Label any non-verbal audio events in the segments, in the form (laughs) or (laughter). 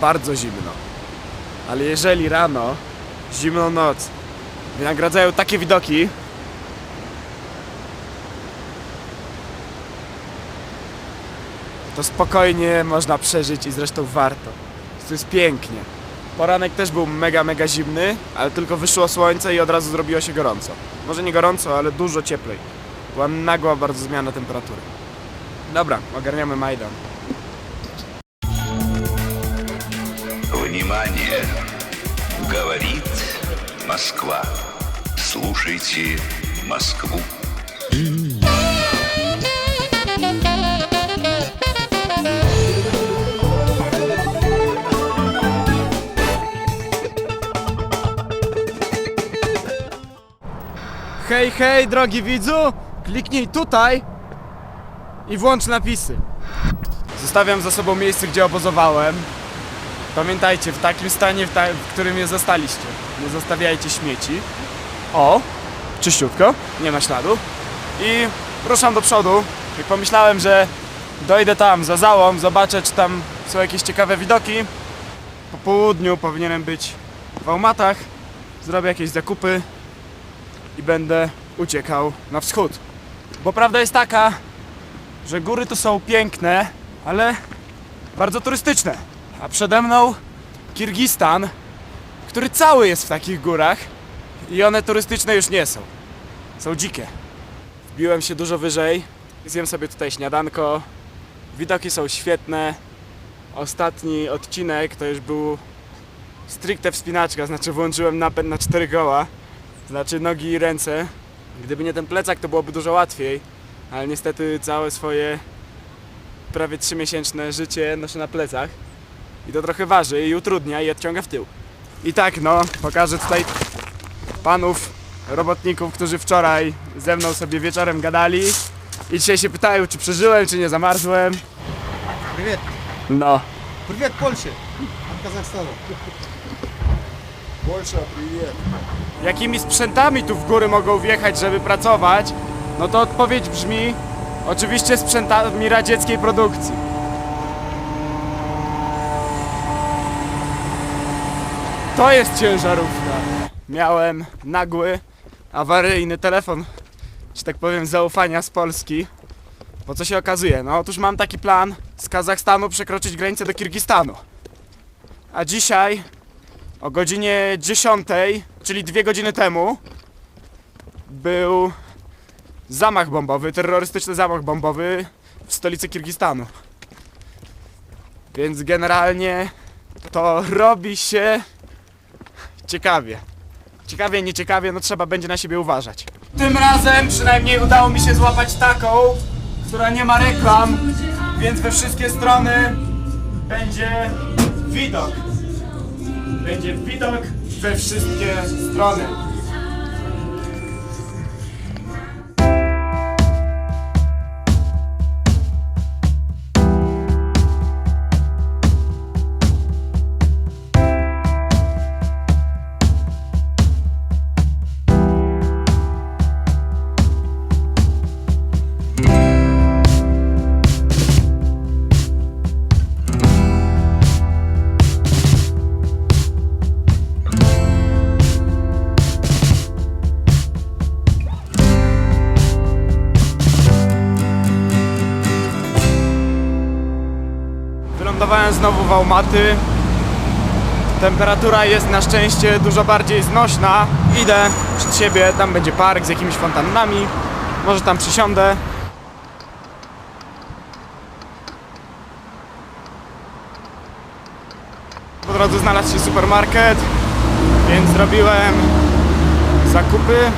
bardzo zimno. Ale jeżeli rano, zimną noc, wynagradzają takie widoki, to spokojnie można przeżyć i zresztą warto. To jest pięknie. Poranek też był mega, mega zimny, ale tylko wyszło słońce i od razu zrobiło się gorąco. Może nie gorąco, ale dużo cieplej. Była nagła bardzo zmiana temperatury. Dobra, ogarniamy Majdan. Говорит Москва. Слушайте Москву. Hej, hej, drogi widzu! Kliknij tutaj i włącz napisy. Zostawiam za sobą miejsce, gdzie obozowałem. Pamiętajcie, w takim stanie, w, ta w którym je zostaliście. Nie zostawiajcie śmieci. O, czyściutko, nie ma śladu. I ruszam do przodu. I pomyślałem, że dojdę tam za załą, zobaczę, czy tam są jakieś ciekawe widoki. Po południu powinienem być w Ałmatach. Zrobię jakieś zakupy i będę uciekał na wschód. Bo prawda jest taka, że góry tu są piękne, ale bardzo turystyczne. A przede mną Kirgistan, który cały jest w takich górach i one turystyczne już nie są. Są dzikie. Wbiłem się dużo wyżej, zjem sobie tutaj śniadanko. Widoki są świetne. Ostatni odcinek to już był stricte wspinaczka, znaczy włączyłem napęd na cztery koła. Znaczy nogi i ręce. Gdyby nie ten plecak, to byłoby dużo łatwiej. Ale niestety całe swoje prawie trzymiesięczne życie noszę na plecach. I to trochę waży i utrudnia i odciąga w tył. I tak no, pokażę tutaj panów robotników, którzy wczoraj ze mną sobie wieczorem gadali. I dzisiaj się pytają, czy przeżyłem, czy nie zamarzłem. Привет. No. Привет, Польше. От Казахстана. Польша, привет. jakimi sprzętami tu w góry mogą wjechać, żeby pracować, no to odpowiedź brzmi oczywiście sprzętami radzieckiej produkcji. To jest ciężarówka. Miałem nagły, awaryjny telefon, że tak powiem, zaufania z Polski. Bo co się okazuje? No otóż mam taki plan z Kazachstanu przekroczyć granicę do Kirgistanu. A dzisiaj o godzinie 10, czyli dwie godziny temu, był zamach bombowy, terrorystyczny zamach bombowy w stolicy Kirgistanu. Więc generalnie to robi się ciekawie. Ciekawie, nieciekawie, no trzeba będzie na siebie uważać. Tym razem przynajmniej udało mi się złapać taką, która nie ma reklam, więc we wszystkie strony będzie widok. Będzie widok we wszystkie strony. Wylądowałem znowu w Almaty. Temperatura jest na szczęście dużo bardziej znośna. Idę przed siebie, tam będzie park z jakimiś fontannami. Może tam przysiądę. Po drodze znalazł się supermarket, więc zrobiłem zakupy.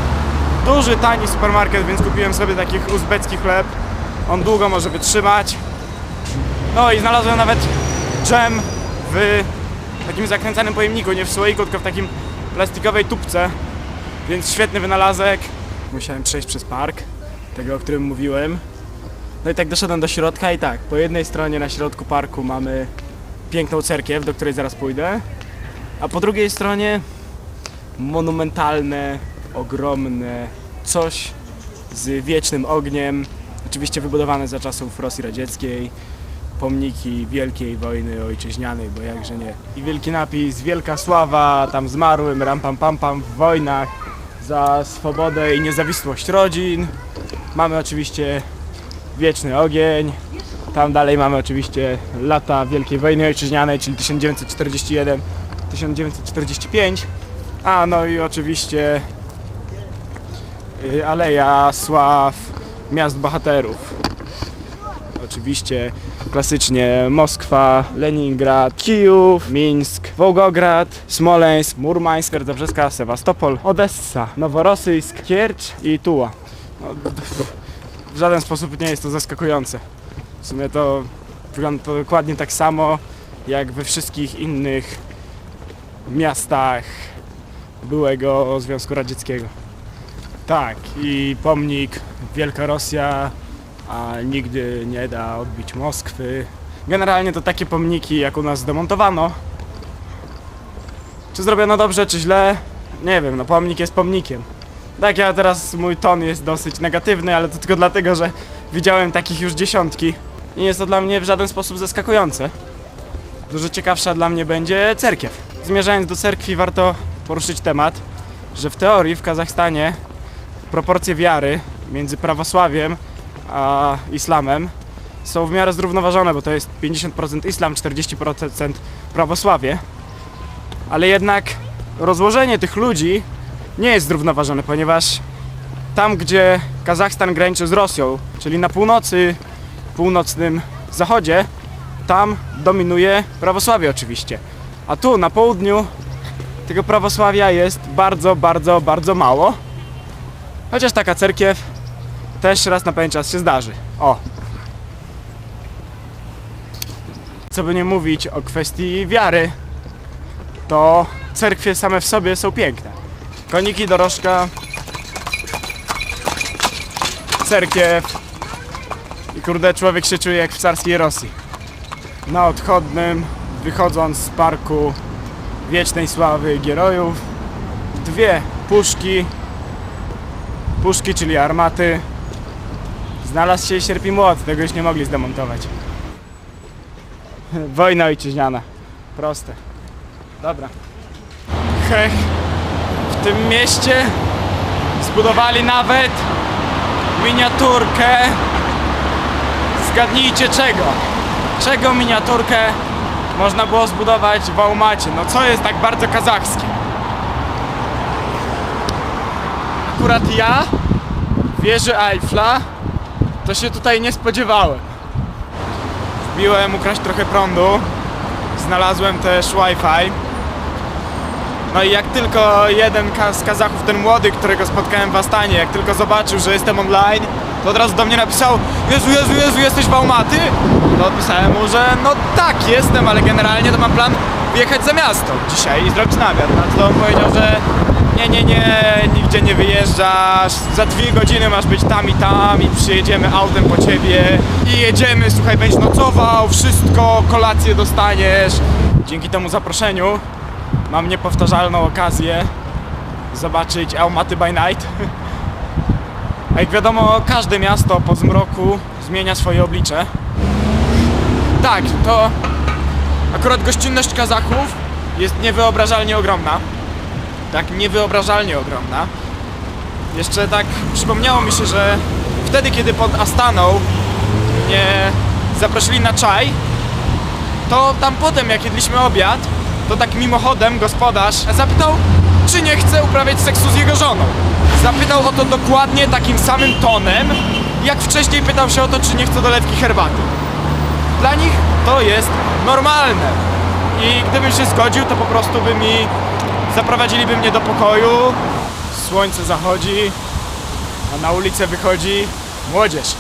Duży, tani supermarket, więc kupiłem sobie taki uzbecki chleb. On długo może wytrzymać. No i znalazłem nawet dżem w takim zakręcanym pojemniku, nie w słoiku, tylko w takim plastikowej tubce. Więc świetny wynalazek. Musiałem przejść przez park, tego o którym mówiłem. No i tak doszedłem do środka i tak, po jednej stronie na środku parku mamy piękną cerkiew, do której zaraz pójdę. A po drugiej stronie monumentalne, ogromne coś z wiecznym ogniem. Oczywiście wybudowane za czasów Rosji Radzieckiej pomniki wielkiej wojny ojczyźnianej, bo jakże nie. I wielki napis, wielka sława tam zmarłym, ram pam w wojnach za swobodę i niezawisłość rodzin. Mamy oczywiście wieczny ogień. Tam dalej mamy oczywiście lata Wielkiej Wojny Ojczyźnianej, czyli 1941-1945. A no i oczywiście y, Aleja Sław Miast Bohaterów. Oczywiście klasycznie Moskwa, Leningrad, Kijów, Mińsk, Wołgograd, Smoleńsk, Murmańsk, Twierdza Sewastopol, Odessa, Noworosyjsk, Kiercz i Tuła. No, w żaden sposób nie jest to zaskakujące. W sumie to wygląda to dokładnie tak samo jak we wszystkich innych miastach byłego Związku Radzieckiego. Tak, i pomnik Wielka Rosja, a nigdy nie da odbić Moskwy. Generalnie to takie pomniki, jak u nas zdemontowano. Czy zrobiono dobrze, czy źle? Nie wiem, no pomnik jest pomnikiem. Tak, ja teraz mój ton jest dosyć negatywny, ale to tylko dlatego, że widziałem takich już dziesiątki. Nie jest to dla mnie w żaden sposób zaskakujące. Dużo ciekawsza dla mnie będzie cerkiew. Zmierzając do cerkwi, warto poruszyć temat, że w teorii w Kazachstanie proporcje wiary między prawosławiem a islamem są w miarę zrównoważone, bo to jest 50% islam, 40% prawosławie. Ale jednak rozłożenie tych ludzi nie jest zrównoważone, ponieważ tam, gdzie Kazachstan graniczy z Rosją, czyli na północy, północnym zachodzie, tam dominuje prawosławie oczywiście. A tu na południu tego prawosławia jest bardzo, bardzo, bardzo mało. Chociaż taka cerkiew też raz na pewien czas się zdarzy. O! Co by nie mówić o kwestii wiary, to cerkwie same w sobie są piękne. Koniki, dorożka, cerkiew i kurde człowiek się czuje jak w carskiej Rosji. Na odchodnym, wychodząc z parku wiecznej sławy Gierojów, dwie puszki, puszki, czyli armaty. Znalazł się i młot, tego już nie mogli zdemontować. (laughs) Wojna ojczyźniana. Proste. Dobra. Hech. W tym mieście zbudowali nawet miniaturkę. Zgadnijcie czego? Czego miniaturkę można było zbudować w Almacie? No co jest tak bardzo kazachskie? Akurat ja wieży Eiffla to się tutaj nie spodziewałem. Wbiłem ukraść trochę prądu. Znalazłem też Wi-Fi. No i jak tylko jeden z Kazachów, ten młody, którego spotkałem w Astanie, jak tylko zobaczył, że jestem online, to od razu do mnie napisał Jezu, Jezu, Jezu, jesteś w Almaty? To odpisałem mu, że no tak, jestem, ale generalnie to mam plan wyjechać za miasto dzisiaj i zrobić namiar. Na co on powiedział, że nie, nie, nie, nigdzie nie wyjeżdżasz, za dwie godziny masz być tam i tam i przyjedziemy autem po ciebie i jedziemy, słuchaj, będziesz nocował, wszystko, kolację dostaniesz. Dzięki temu zaproszeniu mam niepowtarzalną okazję zobaczyć Almaty by Night. (laughs) A jak wiadomo, każde miasto po zmroku zmienia swoje oblicze. Tak, to akurat gościnność Kazachów jest niewyobrażalnie ogromna. Tak, niewyobrażalnie ogromna. Jeszcze tak przypomniało mi się, że wtedy, kiedy pod Astaną mnie zaprosili na czaj, to tam potem, jak jedliśmy obiad, to tak mimochodem gospodarz zapytał, czy nie chce uprawiać seksu z jego żoną. Zapytał o to dokładnie takim samym tonem, jak wcześniej pytał się o to, czy nie chce dolewki herbaty. Dla nich to jest normalne. I gdybym się zgodził, to po prostu by mi zaprowadziliby mnie do pokoju. Słońce zachodzi, a na ulicę wychodzi młodzież.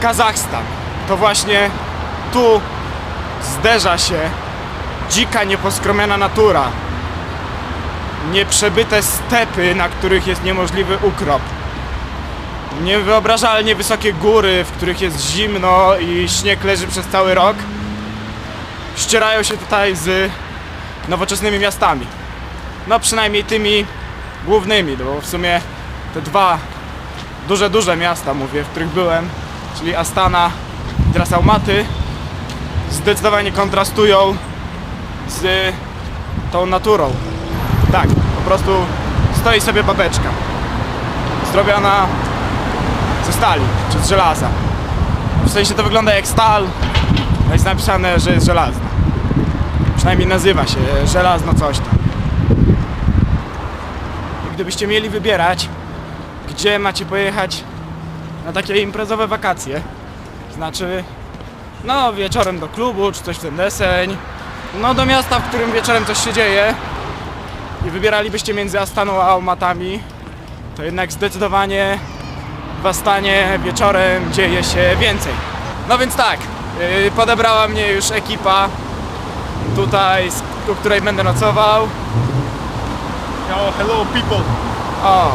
Kazachstan. To właśnie tu zderza się dzika, nieposkromiona natura. Nieprzebyte stepy, na których jest niemożliwy ukrop. Niewyobrażalnie wysokie góry, w których jest zimno i śnieg leży przez cały rok. Ścierają się tutaj z nowoczesnymi miastami. No przynajmniej tymi głównymi, no bo w sumie te dwa duże, duże miasta mówię, w których byłem, czyli Astana i teraz Almaty, zdecydowanie kontrastują z tą naturą. Tak, po prostu stoi sobie babeczka. Zrobiona ze stali, czy z żelaza. W sensie to wygląda jak stal, jest napisane, że jest żelazna. Przynajmniej nazywa się żelazno coś tam. Gdybyście mieli wybierać, gdzie macie pojechać na takie imprezowe wakacje, znaczy no wieczorem do klubu, czy coś w ten deseń, no do miasta, w którym wieczorem coś się dzieje i wybieralibyście między Astaną a Almatami, to jednak zdecydowanie w Astanie wieczorem dzieje się więcej. No więc tak, yy, podebrała mnie już ekipa tutaj, u której będę nocował. Yo, hello people. O,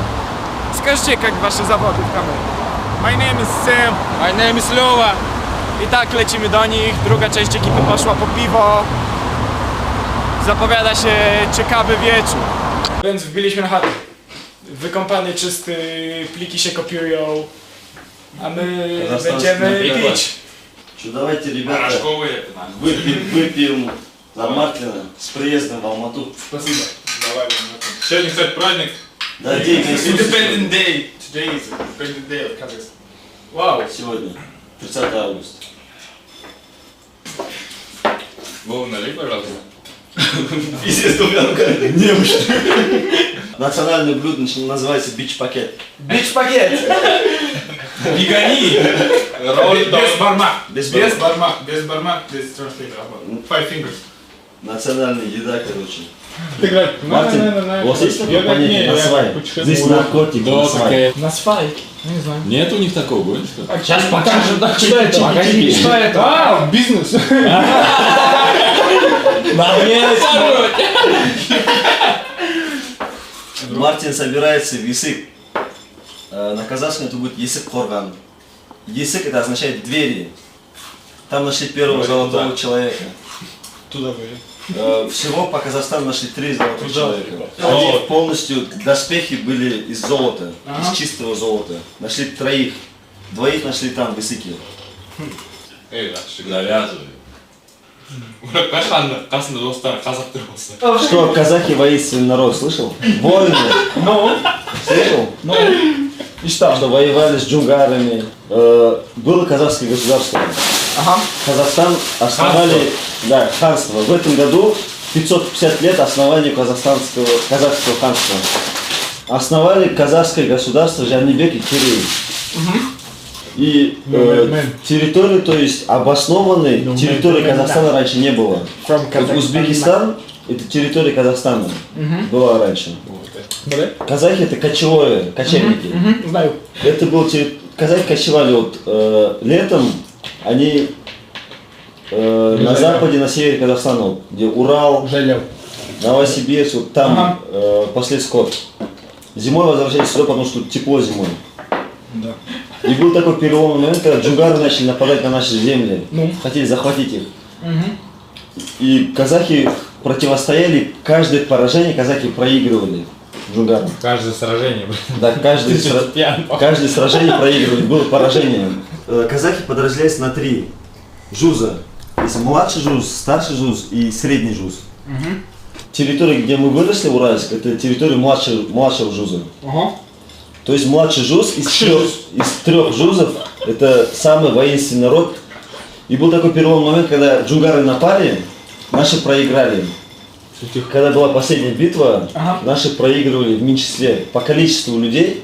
wskażcie jak wasze zawody w kamerze. My name is Sam. My name is Loa. I tak lecimy do nich. Druga część ekipy poszła po piwo. Zapowiada się ciekawy wieczór. Więc wbiliśmy na chatę. Wykąpany, czysty, pliki się kopiują. A my Казахстанский będziemy напиток. pić. Что давайте, ребята, выпьем, выпьем за Мартина с приездом в Алмату. Спасибо. Давай. Сегодня, кстати, праздник. Да, день Конституции Day. Today is Independent Day of Kazakhstan. Вау. сегодня, 30 августа. Вова, налей, пожалуйста. (laughs) Национальное блюдо называется бич-пакет. Бич-пакет. Не гони! Без барма. Без Без барма. барма. Без барма. Без translator. Five fingers. Национальная еда, короче. Играть. Мартин, у вас есть такое понятие на свай? Здесь наркотик на свай. На свай. Не знаю. Нет у них такого, говоришь? Сейчас покажем, так что это? Погоди, что это? Вау, бизнес. Мартин собирается в Исык. Э, На казахском это будет Исык Корган. Исык это означает двери. Там нашли первого золотого человека. Туда были. Э, Всего по Казахстану нашли три золотых человека. Они полностью доспехи были из золота, из чистого золота. Нашли троих. Двоих нашли там, в Исыке. Эй, болса Что казахи воинственный народ, слышал? Воины. Ну, Слышал? ну. И что? Что воевали с джунгарами. Э, Было казахское государство. Ага. Казахстан основали, да, ханство. В этом году 550 лет основанию казахстанского, казахского ханства. Основали казахское государство Жанибек и Кирей. И э, территории, то есть обоснованной территории Казахстана раньше не было. Вот Узбекистан это территория Казахстана была раньше. Казахи это кочевое, кочевники. Знаю. Это был терри- казахи кочевали вот э, летом, они э, на западе, на севере Казахстана, где Урал, Жалел. Новосибирск, вот там Ага. э, пошли скот. Зимой возвращались сюда, потому что тепло зимой. Да. И был такой переломный момент, когда джугары начали нападать на наши земли, Ну. хотели захватить их. И казахи противостояли, каждое поражение казахи проигрывали джугарам. Каждое сражение, Да, каждый, сра- каждое сражение проигрывали, было поражение. Э, Казахи подразделяются на три жуза. Есть младший жуз, старший жуз и средний жуз. Территория, где мы выросли, Уральск, это территория младшего, младшего жуза. Ага. То есть младший жуз из трех, из трех жузов это самый воинственный народ. И был такой переломный момент, когда джугары напали, наши проиграли. Когда была последняя битва, Ага. наши проигрывали в меньшинстве. По количеству людей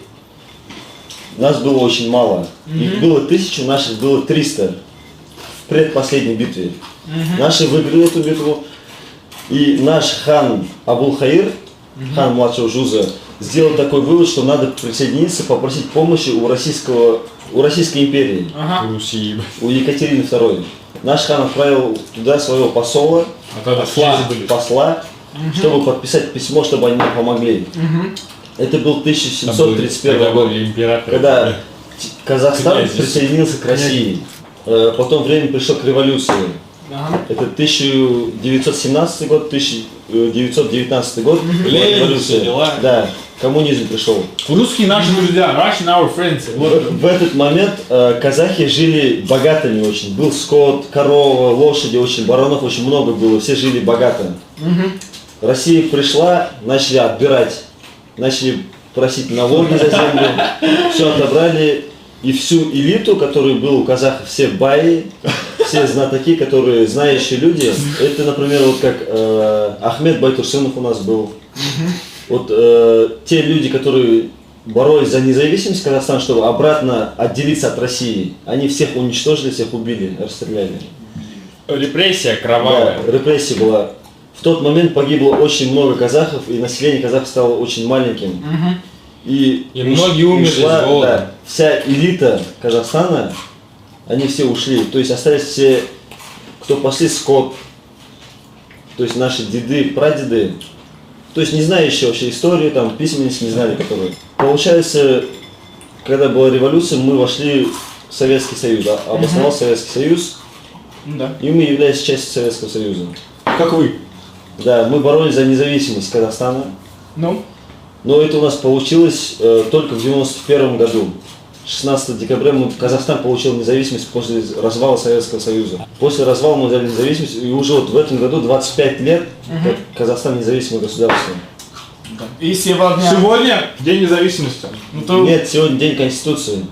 нас было очень мало. Их было тысячу, наших было 300 в предпоследней битве. Наши выиграли эту битву. И наш хан Абул-Хаир, хан младшего Жуза, сделал такой вывод, что надо присоединиться, попросить помощи у российского, у Российской империи, Ага. Руси. у Екатерины II. Наш хан отправил туда своего посола, А тогда посла, посла, чтобы подписать письмо, чтобы они нам помогли. Это был Там был- 1731 год, император. когда Т- Казахстан Князь. присоединился к России. Э, Потом время пришло к революции. Это 1917 год, 1919 год. Ленин, Революция. дела. Да, коммунизм пришел. Русские наши друзья, Russian our friends. Вот. В, в этот момент э, казахи жили богатыми очень. Был скот, корова, лошади, очень баранов очень много было. Все жили богато. Россия пришла, начали отбирать, начали просить налоги за землю, все отобрали. И всю элиту, которая была у казахов, все баи, все знатоки, которые знающие люди. Это, например, вот как э, Ахмед Байтурсынов у нас был. Вот э, те люди, которые боролись за независимость Казахстана, чтобы обратно отделиться от России, они всех уничтожили, всех убили, расстреляли. Репрессия Да, кровавая. репрессия была. В тот момент погибло очень много казахов, и население казахов стало очень маленьким. И, И многие умерли с голода. да, вся элита Казахстана, они все ушли. То есть остались все, кто пошли скот, то есть наши деды, прадеды, то есть не знающие вообще историю, там письменность не знали, которые. Получается, когда была революция, мы вошли в Советский Союз, да, обосновался Советский Союз, Да. и мы являемся частью Советского Союза. Как вы? Да, мы боролись за независимость Казахстана, Ну? но это у нас получилось э, только в 91 году. 16 декабря мы, Казахстан получил независимость после развала Советского Союза. После развала мы взяли независимость, и уже вот в этом году 25 лет как Казахстан независимое государство. И сегодня... Сегодня День независимости. Ну то... Нет, сегодня День Конституции.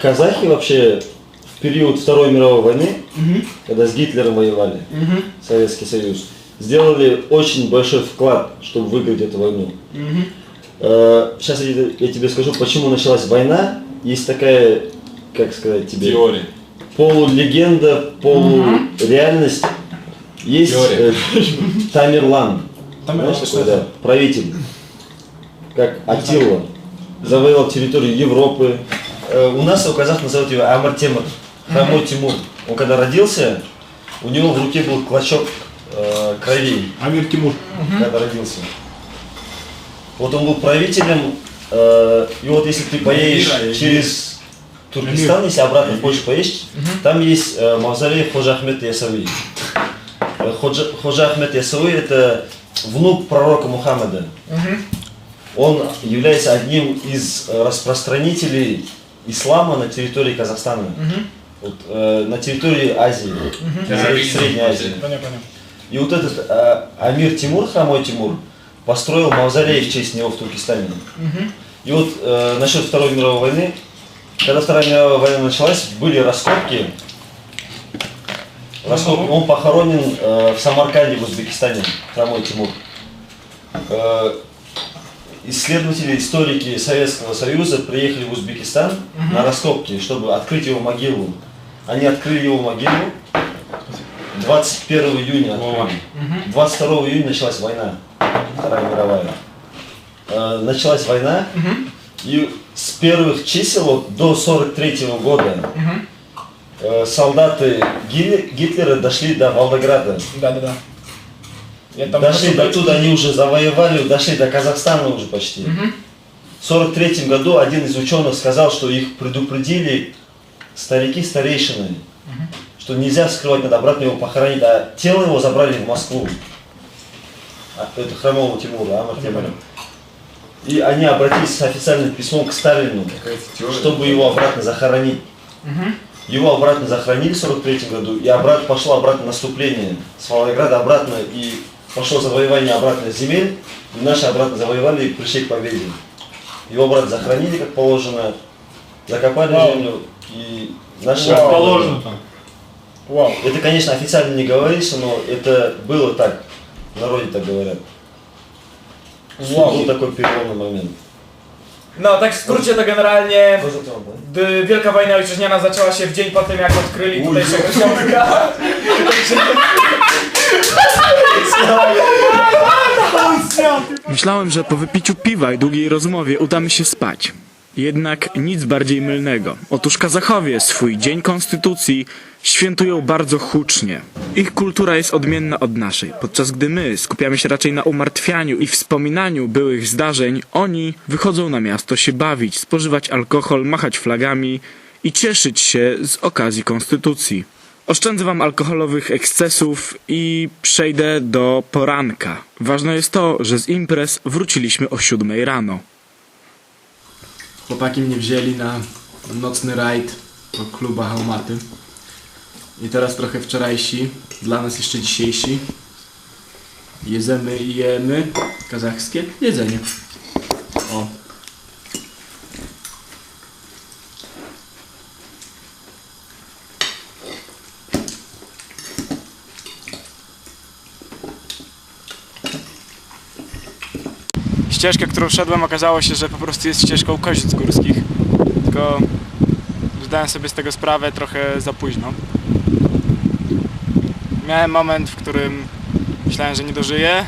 Казахи вообще в период Второй мировой войны, когда с Гитлером воевали, Советский Союз, сделали очень большой вклад, чтобы выиграть эту войну. Э, Сейчас я, я тебе скажу, почему началась война. Есть такая, как сказать тебе, Теория. полулегенда, полуреальность. Есть Теория. (laughs) э, Тамерлан, Тамерлан, знаешь, что такой, да, правитель, как Атилла, завоевал территорию Европы. Э, У нас у казах называют его Амар Темур, хромой Тимур. Он когда родился, у него в руке был клочок э, крови Амир Тимур. когда родился. Вот он был правителем, э, и вот если ты поедешь Мира, через Туркестан, если обратно в Польшу поедешь, там есть э, мавзолей Ходжа Ахмед Ясави. Э, Ходжа, Ходжа Ахмед Ясави это внук пророка Мухаммеда. Он является одним из распространителей ислама на территории Казахстана. Вот, э, на территории Азии, Сред- Средней Азии. Понял, понял. И вот этот э, Амир Тимур, хромой Тимур, построил мавзолей в честь него в Туркестане. И вот э, насчет Второй мировой войны, когда Вторая мировая война началась, были раскопки. Раскопки. Он похоронен э, в Самарканде, в Узбекистане, хромой Тимур. Э, исследователи, историки Советского Союза приехали в Узбекистан на раскопки, чтобы открыть его могилу. Они открыли его могилу 21 июня открыли. 22 июня началась война, Вторая мировая. Э, началась война, и с первых чисел вот, до 43 года э, солдаты Ги- Гитлера дошли до Волгограда. Да-да-да. Я там Дошли до туда, они уже завоевали, дошли до Казахстана уже почти. В 43 году один из ученых сказал, что их предупредили старики старейшины, что нельзя скрывать, надо обратно его похоронить, а тело его забрали в Москву. А, Это хромого Тимура, Амар Тимура. И они обратились с официальным письмом к Сталину, чтобы его обратно захоронить. Его обратно захоронили в 43 году, и обратно пошло обратно наступление с Волгограда обратно, и пошло завоевание обратно земель, и наши обратно завоевали и пришли к победе. Его обратно захоронили, как положено, закопали Вау. землю, и наши... Как положено там. Вау. Это, конечно, официально не говорится, но это было так, в народе так говорят. Wow. Был такой переломный момент. No, tak w skrócie to generalnie Что за тема, да? d- Wielka Wojna Ojczyźniana zaczęła się w dzień po tym, jak odkryli tutejszego ziomka. Myślałem, że po wypiciu piwa i długiej rozmowie uda mi się spać. Jednak nic bardziej mylnego. Otóż Kazachowie swój Dzień Konstytucji świętują bardzo hucznie. Ich kultura jest odmienna od naszej. Podczas gdy my skupiamy się raczej na umartwianiu i wspominaniu byłych zdarzeń, oni wychodzą na miasto się bawić, spożywać alkohol, machać flagami i cieszyć się z okazji Konstytucji. Oszczędzę wam alkoholowych ekscesów i przejdę do poranka. Ważne jest to, że z imprez wróciliśmy o 7 rano. Chłopaki mnie wzięli na nocny rajd po klubach Almaty. I teraz trochę wczorajsi, dla nas jeszcze dzisiejsi. Jedzemy i jemy kazachskie jedzenie. O. Ścieżka, którą szedłem, okazało się, że po prostu jest ścieżką kozic górskich. Tylko zdałem sobie z tego sprawę trochę za późno. Miałem moment, w którym myślałem, że nie dożyję,